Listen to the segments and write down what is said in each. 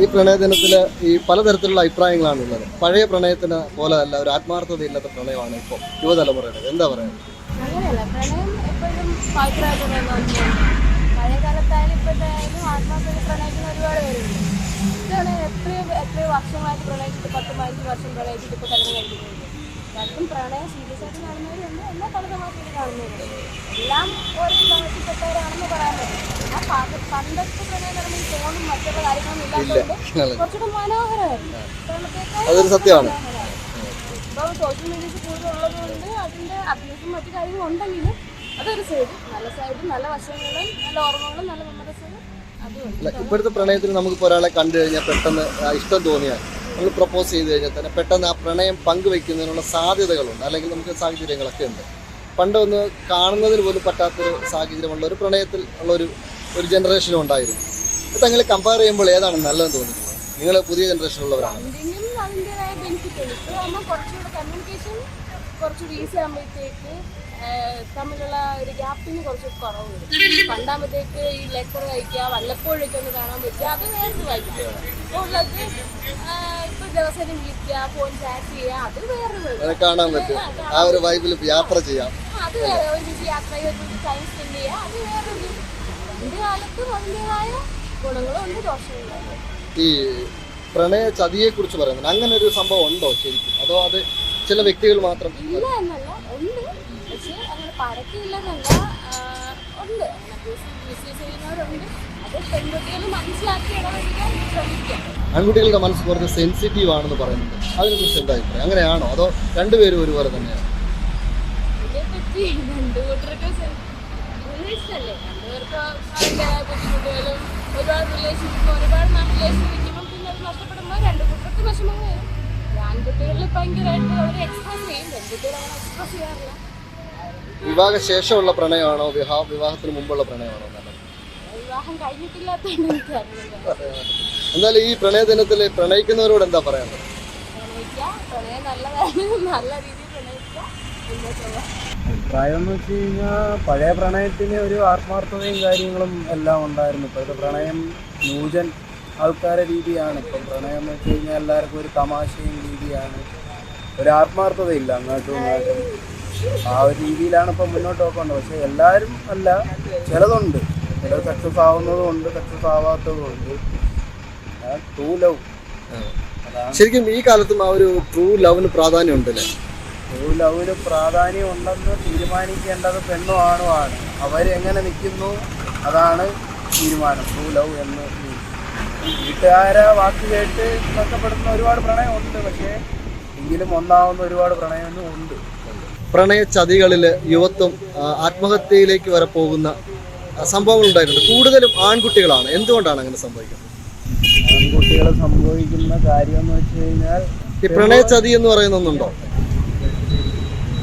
ഈ പ്രണയദിനത്തിൽ ഈ പലതരത്തിലുള്ള അഭിപ്രായങ്ങളാണ് ഉള്ളത് പഴയ പ്രണയത്തിന് പോലെ അല്ല ഒരു ആത്മാർത്ഥതയില്ലാത്ത പ്രണയമാണ് ഇപ്പോൾ യുവതലമുറയുടെ. എന്താ പറയുന്നത് അങ്ങനെയല്ല പ്രണയം എപ്പോഴും പഴയ ഒരുപാട് പ്രണയിച്ചിട്ട് വർഷം പ്രണയിച്ചിട്ട് പ്രണയം സീരിയസ് ആയിട്ട് കാണുന്നവരുണ്ട്. എല്ലാം ഓരോ തമാശപ്പെട്ടവരാണെന്ന് പറയാൻ പറ്റും പണ്ടത്തെ പ്രണയം നടന്ന ഈ ഫോണും മറ്റുള്ള കാര്യങ്ങളൊന്നും ഇല്ലാത്തതുകൊണ്ട് കുറച്ചുകൂടെ മനോഹരമായിരുന്നു. അതൊരു സത്യമാണ് സോഷ്യൽ മീഡിയസ് കൂടുതലുള്ളത് കൊണ്ട് അതിന്റെ അബ്യൂസും മറ്റു കാര്യങ്ങളും ഉണ്ടെങ്കിലും അതൊരു സൈഡ് നല്ല സൈഡ് നല്ല വശങ്ങളും നല്ല ഓർമ്മകളും നല്ല മെമ്മറീസുകളും ഇപ്പോഴത്തെ പ്രണയത്തിൽ നമുക്കിപ്പോൾ ഒരാളെ കണ്ടു കഴിഞ്ഞാൽ പെട്ടെന്ന് ഇഷ്ടം തോന്നിയാൽ നമ്മൾ പ്രപ്പോസ് ചെയ്ത് കഴിഞ്ഞാൽ തന്നെ പെട്ടെന്ന് ആ പ്രണയം പങ്കുവെക്കുന്നതിനുള്ള സാധ്യതകളുണ്ട്. അല്ലെങ്കിൽ നമുക്ക് സാഹചര്യങ്ങളൊക്കെ ഉണ്ട്. പണ്ടൊന്ന് കാണുന്നതിന് പോലും പറ്റാത്തൊരു സാഹചര്യമുള്ള ഒരു പ്രണയത്തിൽ ഉള്ള ഒരു ഒരു ജനറേഷനും ഉണ്ടായിരുന്നു. ഇപ്പം അങ്ങനെ കമ്പയർ ചെയ്യുമ്പോൾ ഏതാണ് നല്ലതെന്ന് തോന്നിയിട്ടുള്ളത് നിങ്ങൾ പുതിയ ജനറേഷനിലുള്ളവരാണ് ഉള്ളവരാണ്. അതിന്റെതായ ബെനിഫിറ്റ് ഉണ്ട്. ഇപ്പോൾ നമ്മൾ കുറച്ചുകൂടെ കമ്മ്യൂണിക്കേഷൻ കുറച്ചുകൂടി ഈസി ആകുമ്പോഴത്തേക്ക് തമ്മിലുള്ള ഒരു ഗ്യാപ്പിന് കുറച്ച് കുറവ് വരും പണ്ടാകുമ്പോഴത്തേക്ക് ഈ ലെറ്റർ വായിക്കുക വല്ലപ്പോഴൊക്കെ ഒന്ന് കാണാൻ പറ്റുക അത് വേറെ വായിക്കുക. ഇപ്പോൾ ഉള്ളത് ഇപ്പോൾ ദിവസം വിളിക്കുക ഫോൺ ചാറ്റ് ചെയ്യുക അത് വേറെ. കാണാൻ പറ്റും. ആ ഒരു വൈബിൽ യാത്ര ചെയ്യാം. അത് വേറെ ഒരുമിച്ച് യാത്ര ചെയ്ത് ടൈം സ്പെൻഡ് ചെയ്യുക അത് വേറൊരു രണ്ട് കാലത്തും അതിന്റെതായ ഈ പ്രണയ ചതിയെ കുറിച്ച് പറയുന്നത് അങ്ങനെ ഒരു സംഭവം ഉണ്ടോ ശരിക്കും? അതോ അത് ചില വ്യക്തികൾ മാത്രം? ഇല്ല എന്നല്ല ഉണ്ട്. പക്ഷേ അങ്ങനെ പരക്കില്ലെന്നല്ല ഉണ്ട്. ചെയ്യുന്നവരുണ്ട്. അത് പെൺകുട്ടികൾ മനസ്സിലാക്കി ഇടപെടാൻ ശ്രമിക്കാം. ആൺകുട്ടികളുടെ മനസ്സ് കുറച്ച് സെൻസിറ്റീവ് ആണെന്ന് പറയുന്നുണ്ട്. അതിനെക്കുറിച്ച് എന്താ അഭിപ്രായം? അങ്ങനെയാണോ? അതോ രണ്ടുപേരും ഒരുപോലെ തന്നെയാണ്? രണ്ടു കൂട്ടർക്ക് റിലേഷനല്ലേ രണ്ടുപേർക്ക് അതിന്റെതായ ബുദ്ധിമുട്ടുകളും ഒരുപാട് റിലേഷൻഷിപ്പ് ഒരുപാട് നാൾ റിലേഷൻ നിൽക്കുമ്പോൾ പിന്നെ അത് നഷ്ടപ്പെടുമ്പോൾ രണ്ട് കൂട്ടർക്ക് വിഷമങ്ങൾ വരും. ആൺകുട്ടികളിൽ ഭയങ്കരമായിട്ട് അവർ എക്സ്പ്രസ് ചെയ്യും പെൺകുട്ടികൾ അങ്ങനെ എക്സ്പ്രസ് ചെയ്യാറില്ല. വിവാഹ ശേഷമുള്ള പ്രണയമാണോ? വിവാഹ വിവാഹത്തിന് മുമ്പുള്ള പ്രണയമാണോ? എന്നാലും വിവാഹം കഴിഞ്ഞിട്ടില്ലാത്തതുകൊണ്ട് എനിക്കറിയില്ല എന്തായാലും ഈ പ്രണയ ദിനത്തിൽ പ്രണയിക്കുന്നവരോട് എന്താ പറയാനുള്ളത്? പ്രണയിക്കുക പ്രണയം നല്ലതാണ് നല്ല രീതിയിൽ പ്രണയിക്കുക അഭിപ്രായം എന്ന് വെച്ച് കഴിഞ്ഞാൽ പഴയ പ്രണയത്തിന് ഒരു ആത്മാർത്ഥതയും കാര്യങ്ങളും എല്ലാം ഉണ്ടായിരുന്നു. ഇപ്പോഴത്തെ പ്രണയം ന്യൂജൻ ആൾക്കാരെ രീതിയാണ്. ഇപ്പം പ്രണയം എന്ന് വെച്ച് കഴിഞ്ഞാൽ എല്ലാവർക്കും ഒരു തമാശയും രീതിയാണ്. ഒരു ആത്മാർത്ഥതയില്ല അങ്ങോട്ടും ഇങ്ങോട്ടും. ആ ഒരു രീതിയിലാണ് ഇപ്പം മുന്നോട്ട് പോകുന്നത് പക്ഷേ എല്ലാവരും അല്ല ചിലതുണ്ട്. ചിലത് സക്സസ് ആവുന്നതും ഉണ്ട് സക്സസ് ആവാത്തതും ഉണ്ട് ലവ് ശരിക്കും ഈ കാലത്തും ആ ഒരു ട്രൂ ലവിന് പ്രാധാന്യം ഉണ്ടല്ലേ ലവിന് പ്രാധാന്യം ഉണ്ടെന്ന് തീരുമാനിക്കേണ്ടത് പെണ്ണോ ആണോ ആണ്. അവരെങ്ങനെ നിൽക്കുന്നു? അതാണ് തീരുമാനം. ട്രൂ ലവ് എന്ന്. വീട്ടുകാരെ വാക്ക് കേട്ട് നഷ്ടപ്പെടുന്ന ഒരുപാട് പ്രണയമുണ്ട്. പക്ഷേ എങ്കിലും ഒന്നാവുന്ന ഒരുപാട് പ്രണയമൊന്നും ഉണ്ട്. പ്രണയ ചതികളിൽ യുവത്വം ആത്മഹത്യയിലേക്ക് വരെ പോകുന്ന സംഭവങ്ങൾ ഉണ്ടായിട്ടുണ്ട്. കൂടുതലും ആൺകുട്ടികളാണ്. എന്തുകൊണ്ടാണ് അങ്ങനെ സംഭവിക്കുന്നത്? ആൺകുട്ടികൾ സംഭവിക്കുന്ന കാര്യം എന്ന് വെച്ച് കഴിഞ്ഞാൽ ഈ പ്രണയ ചതി എന്ന് പറയുന്ന ഒന്നുണ്ടോ?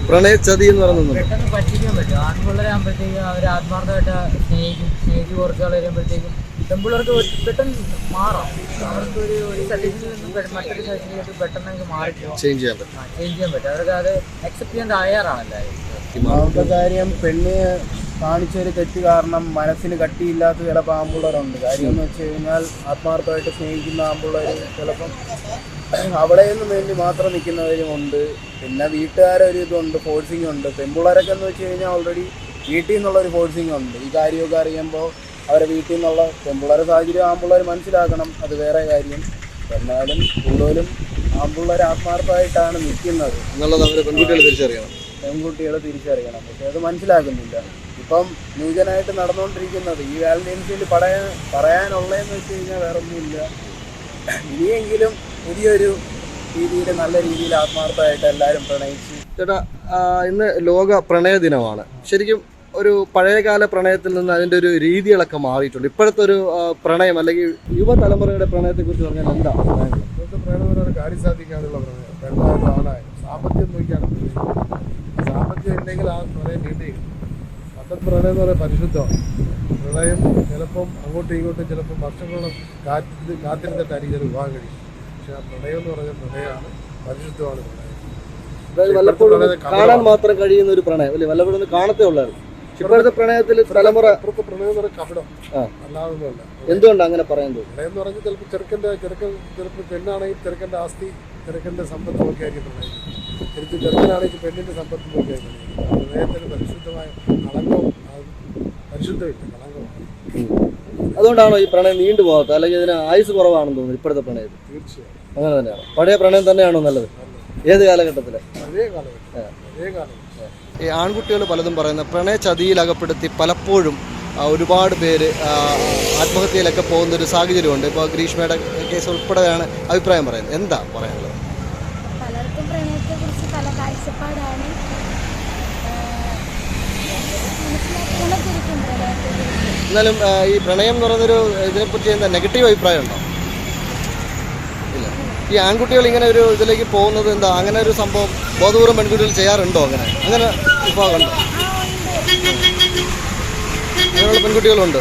പ്രണയ ചതി എന്ന് പറയുന്നത് പെട്ടെന്ന് പറ്റിക്കാൻ പറ്റും. ആൺപിള്ളേരാകുമ്പോഴത്തേക്കും അവർ ആത്മാർത്ഥമായിട്ട് സ്നേഹിക്കും സ്നേഹിച്ച് കുറച്ച് ആൾ വരുമ്പോഴത്തേക്കും പെൺപിള്ളേർക്ക് ഒരു- പെട്ടെന്ന് മാറാം. അവർക്ക് ഒരു നിന്നും പെ- മറ്റൊരു സജഷനിലേക്ക് പെട്ടെന്ന് അങ്ങ് മാറി ചേഞ്ച് ചെയ്യാൻ പറ്റും. ചേഞ്ച് ചെയ്യാൻ പറ്റും. അവർക്ക് അത് അക്സെപ്റ്റ് ചെയ്യാൻ തയ്യാറാണ് ഒന്നാമത്തെ കാര്യം പെണ്ണ് കാണിച്ചൊരു തെറ്റ് കാരണം മനസ്സിന് കട്ടിയില്ലാത്ത ചില പാമ്പുള്ളവരുണ്ട് കാര്യം എന്ന് വെച്ച് കഴിഞ്ഞാൽ ആത്മാർത്ഥമായിട്ട് സ്നേഹിക്കുന്ന ആമ്പിള്ളേർ ചിലപ്പം അവിടെ നിന്ന് വേണ്ടി മാത്രം നിൽക്കുന്നവരും ഉണ്ട്. പിന്നെ വീട്ടുകാരെ ഒരു ഇതുണ്ട് ഫോഴ്സിങ് ഉണ്ട്. പെൺപിള്ളേരൊക്കെ എന്ന് വെച്ച് കഴിഞ്ഞാൽ ഓൾറെഡി വീട്ടിൽ നിന്നുള്ള ഒരു ഫോഴ്സിങ് ഉണ്ട്. ഈ കാര്യമൊക്കെ അറിയുമ്പോൾ അവരെ വീട്ടിൽ നിന്നുള്ള പെൺപിള്ളേരെ സാഹചര്യം ആമ്പിള്ളേർ മനസ്സിലാക്കണം അത് വേറെ കാര്യം. എന്നാലും കൂടുതലും ആമ്പിള്ളേർ ആത്മാർത്ഥമായിട്ടാണ് നിൽക്കുന്നത്. എന്നുള്ളത് അവരെ പെൺകുട്ടികൾ തിരിച്ചറിയണം. പെൺകുട്ടികൾ തിരിച്ചറിയണം. പക്ഷെ അത് മനസ്സിലാക്കുന്നില്ല. ഇപ്പം ന്യൂജനായിട്ട് നടന്നുകൊണ്ടിരിക്കുന്നത് ഈ വാലന്റൈൻസിൽ പറയാൻ പറയാനുള്ളതെന്ന് വെച്ച് കഴിഞ്ഞാൽ വേറെ ഒന്നുമില്ല ഇനിയെങ്കിലും പുതിയൊരു രീതിയിൽ നല്ല രീതിയിൽ ആത്മാർത്ഥമായിട്ട് എല്ലാവരും പ്രണയിച്ച്. ചേട്ടാ ഇന്ന് ലോക പ്രണയ ദിനമാണ്. ശരിക്കും ഒരു പഴയകാല പ്രണയത്തിൽ നിന്ന് അതിന്റെ ഒരു രീതികളൊക്കെ മാറിയിട്ടുണ്ട്. ഇപ്പോഴത്തെ ഒരു പ്രണയം അല്ലെങ്കിൽ യുവതലമുറയുടെ പ്രണയത്തെ കുറിച്ച് പറഞ്ഞാൽ എന്താ ഇപ്പോഴത്തെ പ്രണയം ഒരു കാര്യം സാധിക്കാനുള്ള പ്രണയം. പെണ്ണായ ആണായാലും സാമ്പത്തികം നോക്കിയാണ്. സാമ്പത്തികം ഉണ്ടെങ്കിൽ ആ പ്രണയം നീണ്ടിയും പണ്ടത്തെ പ്രണയം എന്ന് പറയുന്നത് പരിശുദ്ധമാണ്. പ്രണയം ചിലപ്പം അങ്ങോട്ടും ഇങ്ങോട്ടും ചിലപ്പം വർഷങ്ങളോളം കാത്തി കാത്തിരുന്നിട്ടായിരിക്കും ചില വിവാഹം കഴിയും പക്ഷെ ആ പ്രണയം എന്ന് പറഞ്ഞ പ്രണയമാണ് പരിശുദ്ധമാണ് പ്രണയം വല്ലപ്പോഴും കാണാൻ മാത്രം കഴിയുന്ന ഒരു പ്രണയം. അല്ലേ? വല്ലപ്പോഴും കാണത്തേ ഉള്ളായിരുന്നു. ഇപ്പോഴത്തെ പ്രണയത്തിൽ തലമുറ ഇപ്പുറത്തെ പ്രണയം എന്ന് പറയുന്നത് കപടം. അല്ലാതൊന്നുമല്ല. എന്തുകൊണ്ട് അങ്ങനെ പറയുന്നത്? പ്രണയം എന്ന് പറഞ്ഞാൽ ചിലപ്പോൾ ചെറുക്കന്റെ ചെറുക്കൻ ചിലപ്പോൾ പെണ്ണാണെങ്കിൽ ചെറുക്കന്റെ ആസ്തി ചെറുക്കന്റെ സമ്പത്ത് ആയിരിക്കും പ്രണയം. തിരിച്ച് ചെറുക്കനാണെങ്കിൽ പെണ്ണിന്റെ സമ്പത്ത് ഒക്കെ ആയിരിക്കും പ്രണയത്തിന് പരിശുദ്ധമായ കളങ്കവും പരിശുദ്ധമില്ല കളങ്കമാണ് അതുകൊണ്ടാണോ ഈ പ്രണയം നീണ്ടു പോകാത്തത് അല്ലെങ്കിൽ ഇതിന് ആയുസ് കുറവാണെന്ന് തോന്നുന്നു ഇപ്പോഴത്തെ പ്രണയത്തിൽ? തീർച്ചയായും. അങ്ങനെ തന്നെയാണ്. പഴയ പ്രണയം തന്നെയാണോ നല്ലത്? ഏത് കാലഘട്ടത്തിൽ? ഈ ആൺകുട്ടികൾ പലതും പറയുന്ന പ്രണയ ചതിയിൽ അകപ്പെടുത്തി പലപ്പോഴും ഒരുപാട് പേര് ആത്മഹത്യയിലൊക്കെ പോകുന്ന ഒരു സാഹചര്യമുണ്ട്. ഇപ്പോൾ ഗ്രീഷ്മയുടെ കേസ് ഉൾപ്പെടെയാണ് അഭിപ്രായം പറയുന്നത്. എന്താ പറയാനുള്ളത്? പലർക്കും പ്രണയത്തെക്കുറിച്ച് പല കാഴ്ചപ്പാടാണ്. എന്നാലും ഈ പ്രണയം എന്ന് പറയുന്നൊരു ഇതിനെപ്പറ്റി എന്താ നെഗറ്റീവ് അഭിപ്രായം ഉണ്ടോ? ഈ ആൺകുട്ടികൾ ഇങ്ങനെ ഒരു ഇതിലേക്ക് പോകുന്നത് എന്താ? അങ്ങനെ ഒരു സംഭവം ബോധപൂർവം പെൺകുട്ടികൾ ചെയ്യാറുണ്ടോ അങ്ങനെ? അങ്ങനെ വിഭാഗമുണ്ടോ. അങ്ങനെയുള്ള പെൺകുട്ടികളുണ്ട്.